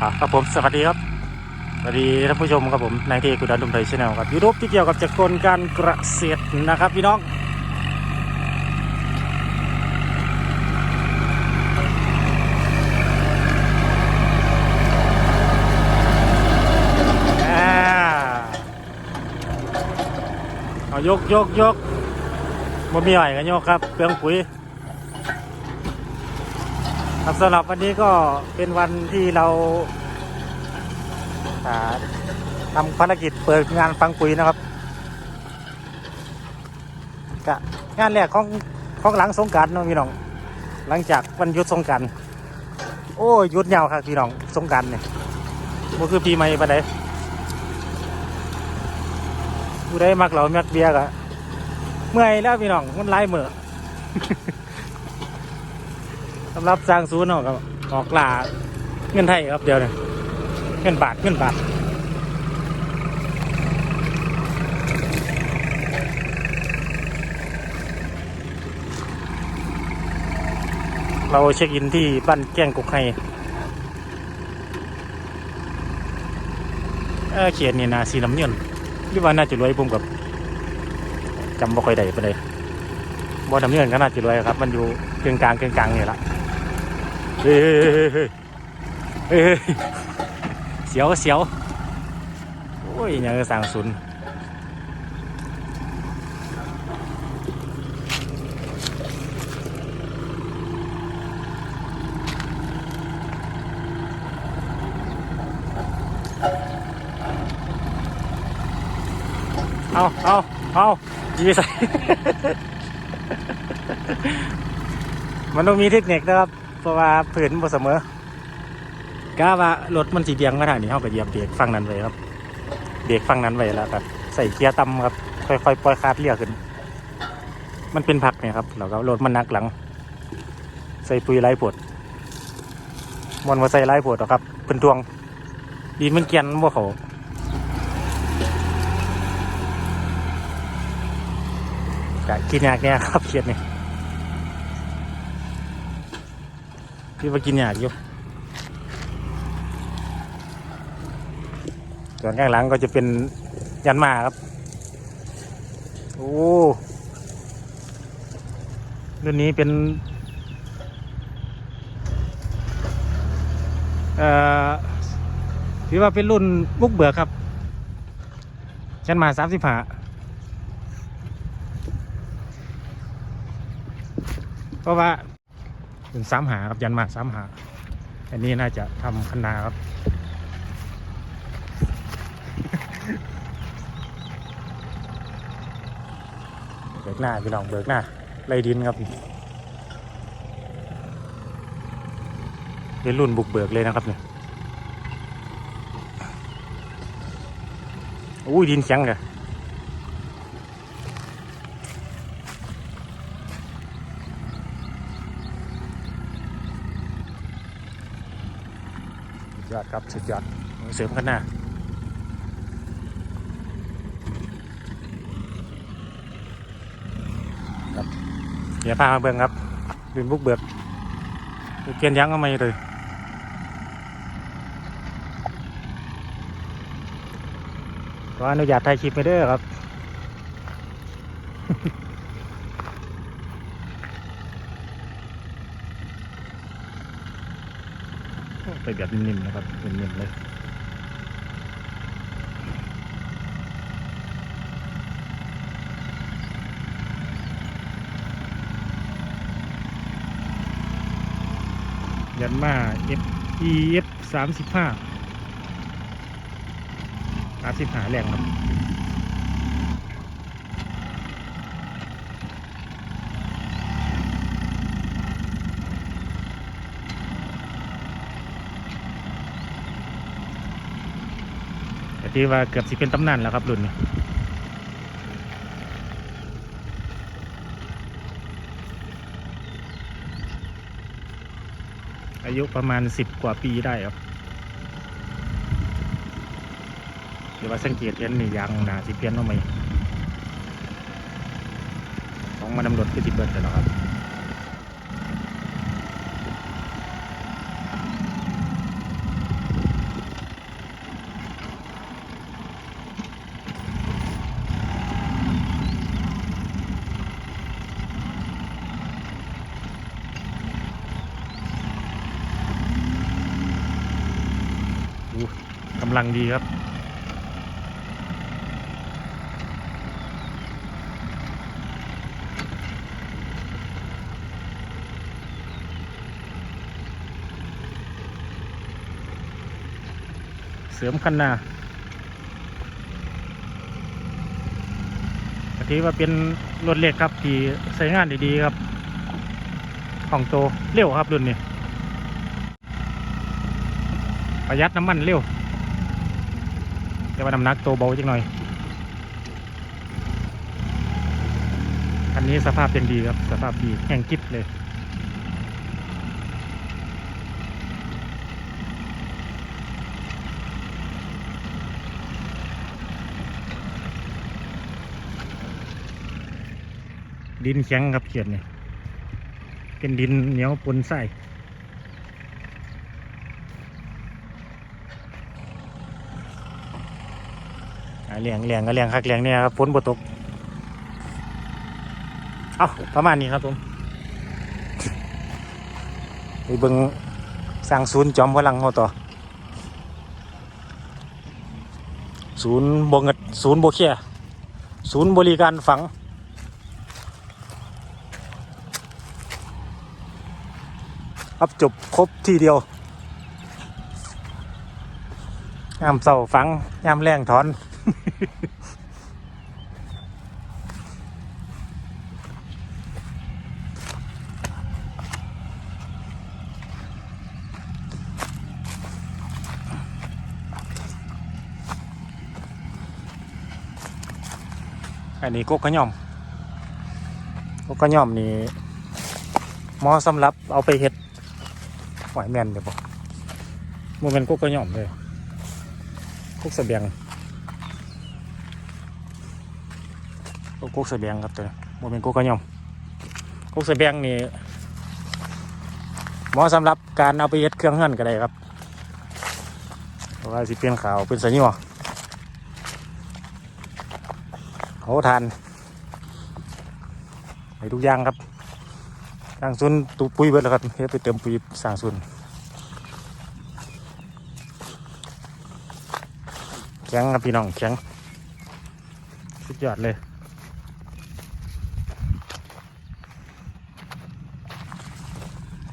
ครับผมสวัสดีครับสวัสดีท่านผู้ชมครับผมนายเทกุดันดุมไทยชาแนลครับยูทูบที่เกี่ยวกับจักรกลการเกษตรนะครับพี่น้องเอายกยกยกบ่มีอะไรกันยกครับเปลืองปุ๋ยครับสำหรับวันนี้ก็เป็นวันที่เรา ทำภารกิจเปิดงานฟังปุ๋ยนะครับกะงานแรกของของหลังสงกรารนาะพี่น้อง หลังจากวันหยุดสงกรารโอ้ยหยุดยาวครับพี่น้องสงกรารเนี่ยมันคือปีใหม่ปะไดผู้ใดมักเหล่ามักเบียร์กะเมื่อยแล้วพี่น้องมันไล่เมือสำหรับสร้างศูนย์เนาะครับออกลาเงินไทยครับเดียวเนี้ เงินบาทเงินบาทเราเช็คอินที่บ้านแก้งกุกไฮเออเขียนนี่นะสีน้ำเงินหรือว่าน่าจะรวยผมกับจำบ่ค่อยได้ไปเลยบ่น้ำเงินก็น่าจะรวยครับ มันอยู่กลางกลางกลางกลางนี่แหละเฮ้ยเฮ้ยเฮ้ย เสียวเสียวโอ้ยยังสั่งศูนย์เอาเอาเอายีใส่ มันต้องมีเทคนิคนะครับ เพราะว่าผืนบ่เสมอ กะว่ารถมันสีเบียงมาทางนี้เขาก็เหยียบเบรกฝั่งนั้นไว้ครับเบรกฝั่งนั้นไว้แล้วก็ใส่เกียร์ต่ำครับ ค่อยๆปล่อยคาดเลี้ยวขึ้น มันเป็นผักเนี่ยครับแล้วก็รถมันนักหลัง ใส่ปุ๋ยไร้ผดมันมาใส่ไร้ผดหรอครับเป็นทวงดีมันเกียนบ่เขากะกินยากเนี่ยครับเขียดนี่ยพี่มากินอยากอยู่ ส่วนข้างหลังก็จะเป็นยันมาครับ โอ้รุ่นนี้เป็นอ่อถือว่าเป็นรุ่นบุกเบิกครับยันมาสามสิบห้าเพราะว่าเป็นสามหาครับยันมาสามหาอันนี้น่าจะทำคันนาครับ เบิก หน้าพี่น้องเบิกหน้าไรดินครับเป็นรุ่นบุกเบิกเลยนะครับเนี่ยอุ้ยดินแข็งเลยสุดยอดครับสุดยอดเสริมกันหน้า เดี๋ยวพามาเบิ่งครับดินบุกเบิกเกียนยั้งก็ไม่เลยขออนุญาตถ่ายคลิปไปเด้อครับไปแบบนิ่มๆนะครับนิ่มๆเลย ยันมา F E F สามสิบห้าสามสิบห้าแรงครับแต่ที่ว่าเกือบสิเป็นตำนานแล้วครับรุ่นนี้ อายุประมาณสิบกว่าปีได้ครับ เดี๋ยวว่าสังเกตเห็นนี่ยางหนาสิเพี้ยนว่าไหมของมันนำรถคือสิเบิดแต่แล้วครับ เำลังดีครับ เสริมคันนาก็ถือว่าเป็นรถเล็กครับที่ใช้งานดีๆครับ ของโตเร็วครับรุ่นนี้ประหยัดน้ำมันเร็ว แต่ว่าน้ำหนักโตวเบาจังหน่อยอันนี้สภาพเป็นดีครับ สภาพดีแห้งกิ๊บเลยดินแข็งครับเขียนเนี่ยเป็นดินเหนียวปนไส้ เลี้ยงเลี้ยงก็เลี้ยงคักเลี้ยงเนี่ยครับฝนบ่ตกเอาประมาณนี้ครับผมไปเบิ่งสร้างศูนย์จอมพลังเขาต่อ ศูนย์บงเงิดศูนย์โบเคียศูนย์บริการฝัง รับจบครบที่เดียวยามเสาฝังยามแรงถอน อันนี้กกกระหย่อมกกกระหย่อมนี่มอสำหรับเอาไปเฮ็ดหอยแมนเดี๋ยวบอกมันเป็นกกกระหย่อมเลยกุ๊กเสบียง กุ๊กกเสบียงครับตัวนี้มันเป็นกุ๊กกระยอมกุ๊กเสบียงนี่เหมาะสำหรับการเอาไปเย็ดเครื่องเฮือนก็ได้ครับเพราะว่าสิเป็นขาวเป็นสัญญาเขาทานไปทุกอย่างครับสร้างซุนตูปุ๋ยเบิดแล้วครับเฮ็ดไปเติมปุ๋ยสร้างซุนแข็งครับพี่น้องแข็งสุดยอดเลย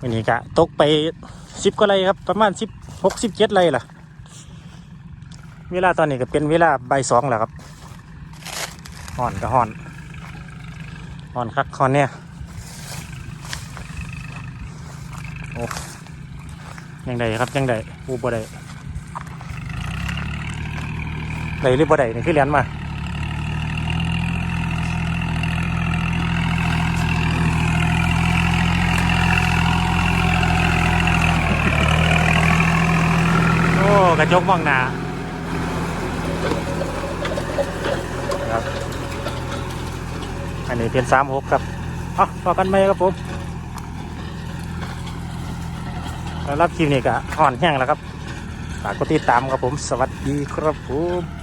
วันนี้กะตกไปสิบกว่าไรครับประมาณสิบหกสิบเจ็ดไรล่ะ เวลาตอนนี้ก็เป็นเวลาใบสองแล้วครับห่อนก็ห่อนห่อนคักห่อนเนี่ยโอ้ยังไงครับยังไงอูบ่ได้ไดหรือบ่ได้นี่คือเรียนมาโอ้ กระจกมองหนาครับ อันนี้เป็นสามหกครับเอะพอกันไหมครับผมแล้วรับคลิปนี้ก็ห่อนแห้งแล้วครับฝากกดติดตามครับผม สวัสดีครับผม